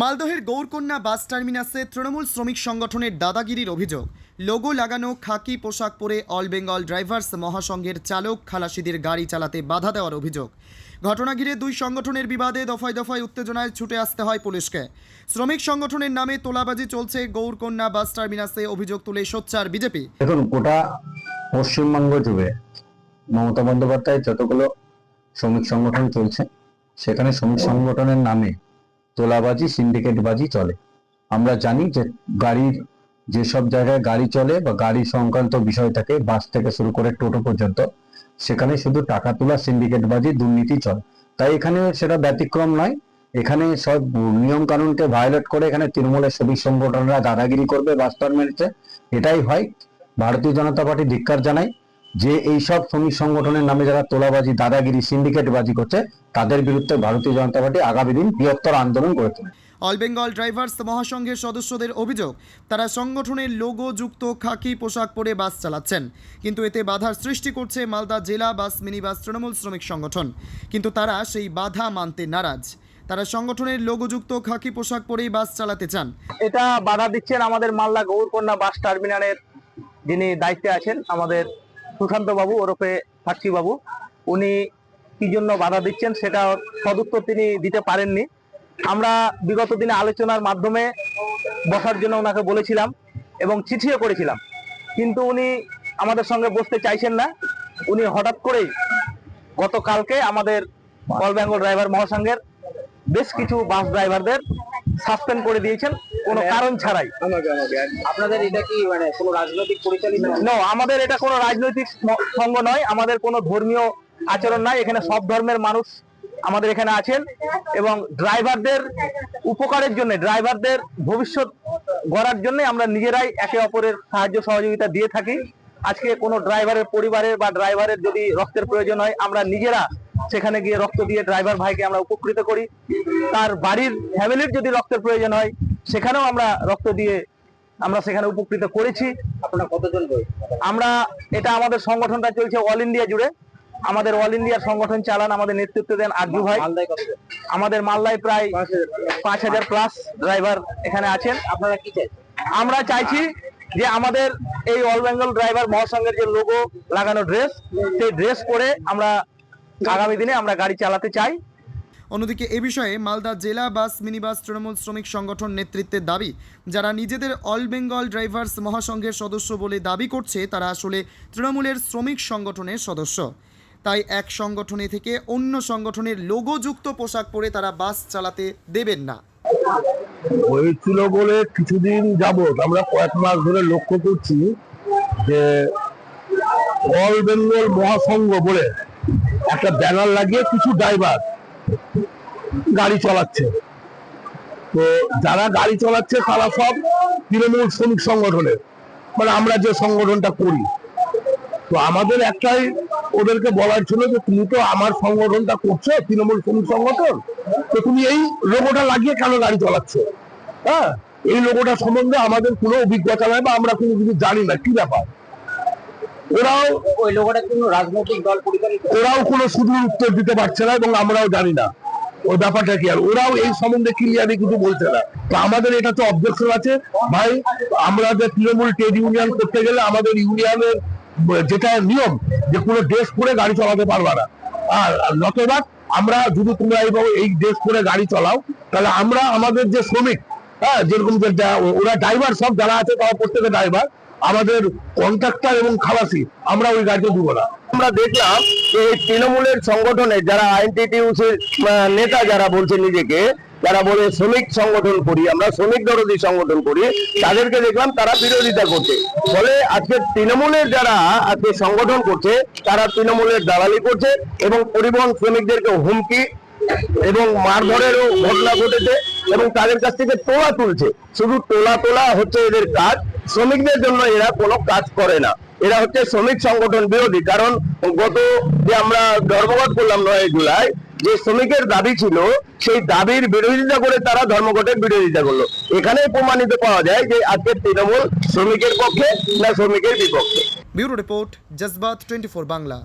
মালদহের গৌরকন্যা বাস টার্মিনাসে তৃণমূল শ্রমিক সংগঠনের দাদাগিরির অভিযোগ। লোগো লাগানো, খাকি পোশাক পরে অল বেঙ্গল ড্রাইভার্স মহাসংঘের চালক খালাসিদের গাড়ি চালাতে বাধা দেওয়ার অভিযোগ। ঘটনা ঘিরে দুই সংগঠনের বিবাদে দফায় দফায় উত্তেজনায় ছুটে আসতে হয় পুলিশকে। শ্রমিক সংগঠনের নামে তোলাবাজি চলছে গৌরকন্যা বাস টার্মিনাসে অভিযোগ তুলে সোচ্চার বিজেপি। দেখুন, গোটা পশ্চিমবঙ্গ জুড়ে মমতা বন্দ্যোপাধ্যায় যতগুলো শ্রমিক সংগঠন চলছে, সেখানে শ্রমিক সংগঠনের নামে তোলাবাজি সিন্ডিকেটবাজি চলে। আমরা জানি যে গাড়ির যেসব জায়গায় গাড়ি চলে বা গাড়ি সংক্রান্ত বিষয় থাকে বাস থেকে শুরু করে টোটো পর্যন্ত, সেখানে শুধু টাকা তোলা সিন্ডিকেটবাজি দুর্নীতি চলে। তাই এখানে সেটা ব্যতিক্রম নয়। এখানে সব নিয়ম কানুনকে ভায়োলেট করে এখানে তৃণমূলের শ্রমিক সংগঠনরা দাদাগিরি করবে, বাস টার্মিনাসে এটাই হয়। ভারতীয় জনতা পার্টি ধিক্কার জানায়। যে এইসব শ্রমিক সংগঠনের নামে যারা তোলাবাজি দাদাগিরি সিন্ডিকেটবাজি করছে তাদের বিরুদ্ধে ভারতীয় জনতা পার্টি আগামী দিন বৃহত্তর আন্দোলন করে তোলে। অল বেঙ্গল ড্রাইভার্স মহাসংঘের সদস্যদের অভিযোগ তারা সংগঠনের লোগো যুক্ত খাকি পোশাক পরে বাস চালাচ্ছেন। কিন্তু এতে বাধার সৃষ্টি করছে মালদা জেলা বাস মিনি বাস তৃণমূল শ্রমিক সংগঠন। কিন্তু তারা সেই বাধা মানতে নারাজ। তারা সংগঠনের লোগোযুক্ত খাকি পোশাক পরেই বাস চালাতে চান। এটা বাধা দিচ্ছেন আমাদের মালদা গৌরকন্যা বাস টার্মিনালের যিনি দায়িত্বে আছেন আমাদের সুশান্ত বাবু ওরফে সাক্ষী বাবু। উনি কি জন্য বাধা দিচ্ছেন সেটা সদুত্তর তিনি দিতে পারেননি। আমরা বিগত দিনে আলোচনার মাধ্যমে বসার জন্য ওনাকে বলেছিলাম এবং চিঠিও করেছিলাম। কিন্তু উনি আমাদের সঙ্গে বসতে চাইছেন না। উনি হঠাৎ করেই গতকালকে আমাদের অল বেঙ্গল ড্রাইভার মহাসংঘের বেশ কিছু বাস ড্রাইভারদের সাসপেন্ড করে দিয়েছেন কোনো কারণ ছাড়াই। আপনাদের এটা কি মানে কোনো রাজনৈতিক পরিচালিত? নো আমাদের এটা কোনো রাজনৈতিক সঙ্গ নয় আমাদের কোনো ধর্মীয় আচরণ নাই এখানে সব ধর্মের মানুষ আমাদের এখানে আছেন এবং ড্রাইভারদের উপকারের জন্য ড্রাইভারদের ভবিষ্যৎ গড়ার জন্য আমরা নিজেরাই একে অপরের সাহায্য সহযোগিতা দিয়ে থাকি। আজকে কোনো ড্রাইভারের পরিবারের বা ড্রাইভারের যদি রক্তের প্রয়োজন হয় আমরা নিজেরা সেখানে গিয়ে রক্ত দিয়ে ড্রাইভার ভাইকে আমরা উপকৃত করি। তার বাড়ির ফ্যামিলির যদি রক্তের প্রয়োজন হয় সেখানেও আমরা রক্ত দিয়ে আমরা সেখানে উপকৃত করেছি। আপনারা কতজন আমরা এটা আমাদের সংগঠনটা চলছে অল ইন্ডিয়া জুড়ে। আমাদের অল ইন্ডিয়ার সংগঠন চালান আমাদের নেতৃত্ব দেন আরজু ভাই। আমাদের মালদায় প্রায় পাঁচ হাজার প্লাস ড্রাইভার এখানে আছেন। আপনারা কি চাইছেন? আমরা চাইছি যে আমাদের এই অল বেঙ্গল ড্রাইভার মহাসংঘের যে লোগো লাগানো ড্রেস সেই ড্রেস পরে আমরা আগামী দিনে আমরা গাড়ি চালাতে চাই। অন্যদিকে এ বিষয়ে মালদা জেলা বাস মিনি বাস তৃণমূল শ্রমিক সংগঠন নেতৃত্বের দাবি যারা নিজেদের অল বেঙ্গল ড্রাইভার্স মহাসংঘের সদস্য বলে দাবি করছে তারা আসলে তৃণমূলের শ্রমিক সংগঠনের সদস্য। তাই এক সংগঠনে থেকে অন্য সংগঠনের লোগোযুক্ত পোশাক পরে তারা বাস চালাতে দেবেন না। হয়েছিল বলে কিছুদিন যাবত আমরা কয়েক মাস ধরে লক্ষ্য করছি যে অল বেঙ্গল মহাসংঘ বলে একটা ব্যানার লাগিয়ে কিছু ড্রাইভার গাড়ি চালাচ্ছে। তো যারা গাড়ি চালাচ্ছে তারা সব তৃণমূল শ্রমিক সংগঠনের মানে আমরা যে সংগঠনটা করি। তো আমাদের একটাই ওদেরকে বলার ছিল যে, তুমি তো আমার সংগঠনটা করছ, তৃণমূল শ্রমিক সংগঠন, তো তুমি এই লোগোটা লাগিয়ে কেন গাড়ি চালাচ্ছ? হ্যাঁ এই লোগোটা সম্বন্ধে আমাদের কোনো অভিজ্ঞতা নাই বা আমরা কোনো কিছু জানি না, কি ব্যাপার? ওরাও ওই লোগোটা কোনো রাজনৈতিক দল পরিচালিত? ওরাও কোনো সুদূর উত্তর দিতে পারছে না এবং আমরাও জানি না। ওই ব্যাপারটা কি আর? ওরাও এই সম্বন্ধে ক্লিয়ারলি কিছু বলছে না। তো আমাদের এটা তো অবজেকশন আছে। ভাই আমরা যে তৃণমূল ট্রেড ইউনিয়ন করতে গেলে আমাদের ইউনিয়নের যেটা নিয়ম যে কোনো ড্রেস পরে গাড়ি চালাতে পারবে না। আর নতবা আমরা যদি তোমরা এইভাবে এই ড্রেস পরে গাড়ি চালাও তাহলে আমরা আমাদের যে শ্রমিক হ্যাঁ যেরকম ওরা ড্রাইভার সব যারা আছে তারা প্রত্যেকে ড্রাইভার আমাদের কন্ট্রাক্টর এবং খালাসি, আমরা ওই গাড়িতে দিব না। আমরা দেখলাম যে এই তৃণমূলের সংগঠনে যারা আইএনটিটিউসির নেতা যারা বলছে নিজেকে, যারা বলে শ্রমিক সংগঠন করি, আমরা শ্রমিক দরদি সংগঠন করি, তাদেরকে দেখলাম তারা বিরোধিতা করছে। ফলে আজকে তৃণমূলের যারা আজকে সংগঠন করছে, তারা তৃণমূলের দালালি করছে এবং পরিবহন শ্রমিকদেরকে হুমকি এবং মারধরেরও ঘটনা ঘটেছে এবং তাদের কাছ থেকে তোলা তুলছে। শুধু তোলা তোলা হচ্ছে এদের কাজ শ্রমিকদের জন্য এরা কোনো কাজ করে না। এরা হচ্ছে শ্রমিক সংগঠন বিরোধী। কারণ গত যে আমরা ধর্মঘট করলাম নয় জুলাই, যে শ্রমিকের দাবি ছিল, সেই দাবির বিরোধিতা করে তারা ধর্মঘটের বিরোধিতা করল। এখানে প্রমাণিত পাওয়া যায় যে আজকে তৃণমূল শ্রমিকের পক্ষে না শ্রমিকের বিপক্ষে। Bureau report, Jazbaat twenty Bangla.